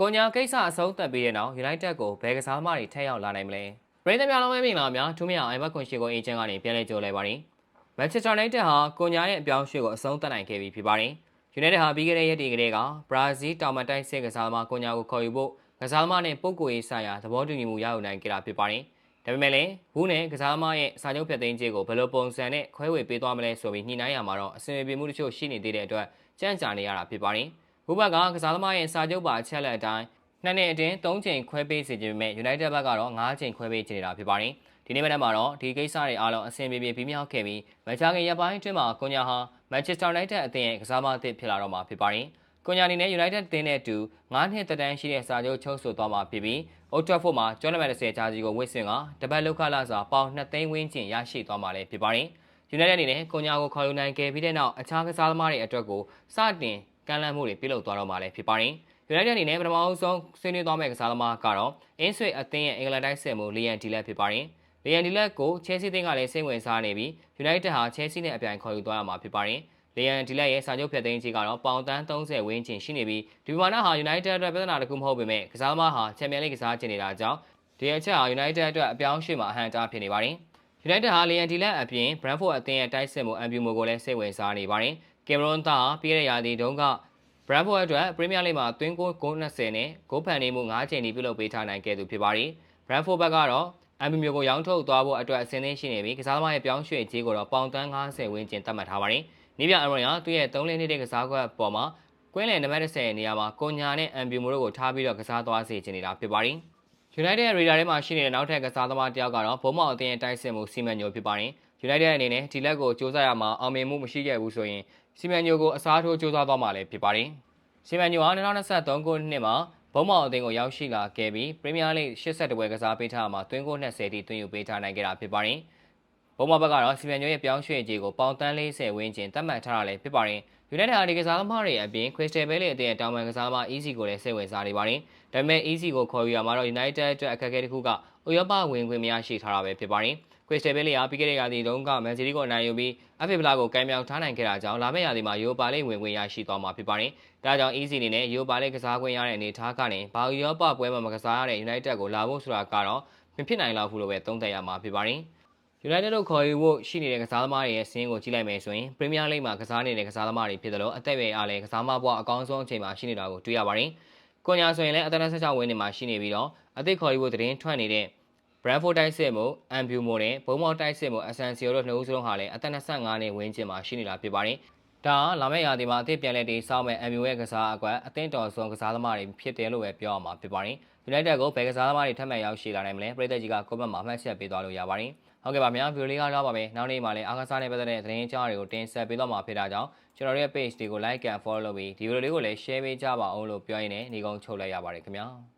ကိုညာကိစ္စအဆုံးသတ်ပြီးတဲ့နောက် United ကိုဘယ်ကစားသမားတွေထက်ရောက်လာနိုင်မလဲပရိသတ်များလုံးပဲမင်္ဂလာပါများထူးမြအောင်အိမ်ဘက်ကွန်ရှိကိုအေဂျင့်ကနေပြန်လည်ကြိုလဲပါတယ်မန်ချက်စတာယူနိုက်တက်ဟာကိုညာရဲ့အပြောင်းအရွှေ့ကိုအဆုံးသတ်နိုင်ခဲ့ပြီဖြစ်ပါတယ်ယူနိုက်တက်ဟာပြီးခဲ့တဲ့ရက်တွေကလေးကဘရာဇီးတောင်မန်တိုက်စစ်ကစားသမားကိုညာကိုခေါ်ယူဖို့ကစားသမားနဲ့ပုံကိုရေးဆိုင်ရာသဘောတူညီမှုရယူနိုင်ခဲ့တာဖြစ်ပါတယ်ဒါပေမဲ့လည်းဘူးနဲ့ကစားသမားရဲ့စာချုပ်ဖြတ်သိမ်းခြင်းကိုဘယ်လိုပုံစံနဲ့ခွဲဝေပေးသွားမလဲဆိုပြီးညှိနှိုင်းရမှာတော့အဆင်ပြေမှုတချို့ရှိနေသေးတဲ့အတွက်ကြန့်ကြာနေရတာဖြစ်ပါတယ် ဘူးဘက်ကကစားသမားရဲ့စာချုပ်ပါအချက်လက်အတိုင်းနှစ်နှစ်အတွင်း၃ချိန်ခွဲပေးစီခြင်းပေမဲ့ United ဘက်ကတော့၅ချိန်ခွဲပေးချင်နေတာဖြစ်ပါတယ်။ဒီနေ့မနက်မှာတော့ဒီကိစ္စတွေအားလုံးအဆင်ပြေပြေပြီးမြောက်ခဲ့ပြီးမချာခင်ရပ်ပိုင်းအတွင်းမှာကွန်ညာဟာ Manchester United အသင်းရဲ့ကစားမအသစ်ဖြစ်လာတော့မှာဖြစ်ပါတယ်။ကွန်ညာအနေနဲ့ United အသင်းနဲ့အတူ၅နှစ်သက်တမ်းရှိတဲ့စာချုပ်ချုပ်ဆိုသွားမှာဖြစ်ပြီး Old Trafford မှာကျော်နမတ်30ဂျာကြီးကိုဝစ်ဆင်ကတပတ်လောက်ခလာစာပေါင်2သိန်းဝန်းကျင်ရရှိသွားမှာလည်းဖြစ်ပါတယ်။ United အနေနဲ့ကွန်ညာကိုခေါ်ယူနိုင်ခဲ့ပြီးတဲ့နောက်အခြားကစားသမားတွေအတွက်ကိုစတင် ကမ်းလှမ်းမှုတွေပြုလုပ်သွားတော့မှာလည်းဖြစ်ပါတယ်။ United အနေနဲ့ပထမအဆုံးဆွေးနွေးသွားမယ့်ကစားသမားကတော့အင်းဆွေအသင်းရဲ့အင်္ဂလန်တိုင်းဆက်မှုလီယန်ဒီလက်ဖြစ်ပါတယ်။လီယန်ဒီလက်ကိုချဲလ်ဆီးသင်းကလည်းစိတ်ဝင်စားနေပြီး United ဟာချဲလ်ဆီးနဲ့အပြိုင်ခေါ်ယူသွားရမှာဖြစ်ပါတယ်။လီယန်ဒီလက်ရဲ့စာချုပ်ဖြတ်သိမ်းခြင်းကတော့ပေါင်တန်း30ဝန်းကျင်ရှိနေပြီးဒီပမာဏဟာ United အတွက်ပြဿနာတစ်ခုမဟုတ်ပေမဲ့ကစားသမားဟာချန်ပီယံလိကစားချင်နေတာကြောင့်ဒီအချက်ဟာ United အတွက်အပြောင်းအရွှေ့မှာအဟန့်အတားဖြစ်နေပါတယ်။ United ဟာလီယန်ဒီလက်အပြင် Brentford အသင်းရဲ့တိုက်စစ်မှုအန်ဗျူမိုကိုလည်းစိတ်ဝင်စားနေပါတယ်။ ကင်မရွန်သားပြည်ရရာသီတုန်းက Brentford အတွက်ပရီးမီးယားလိမှာသွင်းဂိုး90နဲ့ဂိုးဖန်နေမှု9ချိန်ထိပြုလုပ်ပေးထားနိုင်ခဲ့သူဖြစ်ပါတယ်။ Brentford ဘက်ကတော့အမ်ဘီမျိုးကိုရောင်းထုတ်သွားဖို့အတွက်အဆင်သင့်ရှိနေပြီးကစားသမားရဲ့ပြောင်းရွှေ့ကြေးကိုတော့ပေါင်တန်း90ဝန်းကျင်သတ်မှတ်ထားပါတယ်။နီးပြအရွန်ကသူ့ရဲ့3လနှစ်တဲ့ကစားကွက်ပေါ်မှာကွင်းလယ်နံပါတ်30နေရာမှာကိုညာနဲ့အမ်ဘီမိုတို့ကိုထားပြီးတော့ကစားသွားစေချင်နေတာဖြစ်ပါတယ်။ United ရဲ့ radar ထဲမှာရှိနေတဲ့နောက်ထပ်ကစားသမားတစ်ယောက်ကတော့ဘုံမောက်အသင်းရဲ့တိုက်စစ်မှုစီမံညိုဖြစ်ပါတယ်။ United အနေနဲ့ဒီလက်ကိုစ조사ရမှာအောင်မြင်မှုမရှိခဲ့ဘူးဆိုရင် စီမံညိုကိုအစားထိုးစ조사သွားမှာလည်းဖြစ်ပါတယ်။စီမံညိုဟာ2023ခုနှစ်မှာဘုံမောင်အသင်းကိုရောက်ရှိလာခဲ့ပြီးပရီးမီးယားလိ82ပွဲကစားပေးထားမှာသွင်းဂိုး20တိသွင်းယူပေးထားနိုင်ခဲ့တာဖြစ်ပါတယ်။ဘုံမောင်ဘက်ကတော့စီမံညိုရဲ့ပြောင်းရွှေ့ကြေးကိုပေါင်တန်း40ဝန်းကျင်သတ်မှတ်ထားတာလည်းဖြစ်ပါတယ်။ United ဟာဒီကစားသမားတွေအပြင် Crystal Palace အသင်းရဲ့တောင်ပန်ကစားသမား Easy ကိုလည်းစိတ်ဝင်စားနေပါတယ်။ဒါပေမဲ့ Easy ကိုခေါ်ယူရမှာတော့ United အတွက်အခက်အခဲတစ်ခုကဥရောပဝင်ခွင့်မရရှိထားတာပဲဖြစ်ပါတယ်။ ခရစ်စတယ်ဘဲလီယာပြီးခဲ့တဲ့ရာသီတုန်းကမန်စီးတီးကိုအနိုင်ယူပြီးအဖေဖလာကိုကမ်းမြောင်ထားနိုင်ခဲ့တာကြောင့်လာမယ့်ရာသီမှာယူရိုပါလိဝင်ခွင့်ရရှိသွားမှာဖြစ်ပါတယ်။ဒါကြောင့် easy အနေနဲ့ယူရိုပါလိကစားခွင့်ရတဲ့အနေအထားကနေဘာယူရိုပါပွဲမှာမကစားရတဲ့ United ကိုလာဖို့ဆိုတာကတော့မဖြစ်နိုင်လောက်ဘူးလို့ပဲသုံးသပ်ရမှာဖြစ်ပါတယ်။ United တို့ခေါ်ယူဖို့ရှိနေတဲ့ကစားသမားတွေရဲ့စင်းကိုကြည့်လိုက်မယ်ဆိုရင် Premier League မှာကစားနေတဲ့ကစားသမားတွေဖြစ်တယ်လို့အသက်အရွယ်အားလည်းကစားမဘွားအကောင်းဆုံးအချိန်မှာရှိနေတာကိုတွေ့ရပါတယ်။ကွန်ညာဆိုရင်လည်းအသက်16ဝင်းနေမှာရှိနေပြီးတော့အသစ်ခေါ်ယူဖို့သတင်းထွက်နေတဲ့ Brentford တိုက်စစ်မှုအမ်ဗျူမိုနဲ့ဘုံမောက်တိုက်စစ်မှုအဆန်စီယိုတို့နှစ်ဦးစလုံးဟာလည်းအသက်25နှစ်ဝန်းကျင်မှာရှိနေတာဖြစ်ပါတယ်။ဒါလာမယ့်ရာသီမှာအသစ်ပြန်လည်တည်ဆောက်မဲ့အမ်ဗျူရဲ့ကစားအကွက်အသင်းတော်ဆုံးကစားသမားတွေဖြစ်တယ်လို့ပဲပြောရမှာဖြစ်ပါတယ်။ United ကိုဘယ်ကစားသမားတွေထပ်မံရောက်ရှိလာနိုင်မလဲပြည်သက်ကြီးကကွန်မန့်မှာမှတ်ချက်ပေးသွားလို့ရပါတယ်။ဟုတ်ကဲ့ပါများဗီဒီယိုလေးကတော့ပါမယ်။နောက်နေ့မှာလည်းအားကစားနဲ့ပတ်သက်တဲ့သတင်းကြားတွေကိုတင်ဆက်ပေးတော့မှာဖြစ်တာကြောင့်ကျွန်တော်ရဲ့ page တွေကို like and follow လုပ်ပြီးဒီဗီဒီယိုလေးကိုလည်း share ပေးကြပါအောင်လို့ပြောရင်းနဲ့ညီကုန်းချုပ်လိုက်ရပါတယ်ခင်ဗျာ။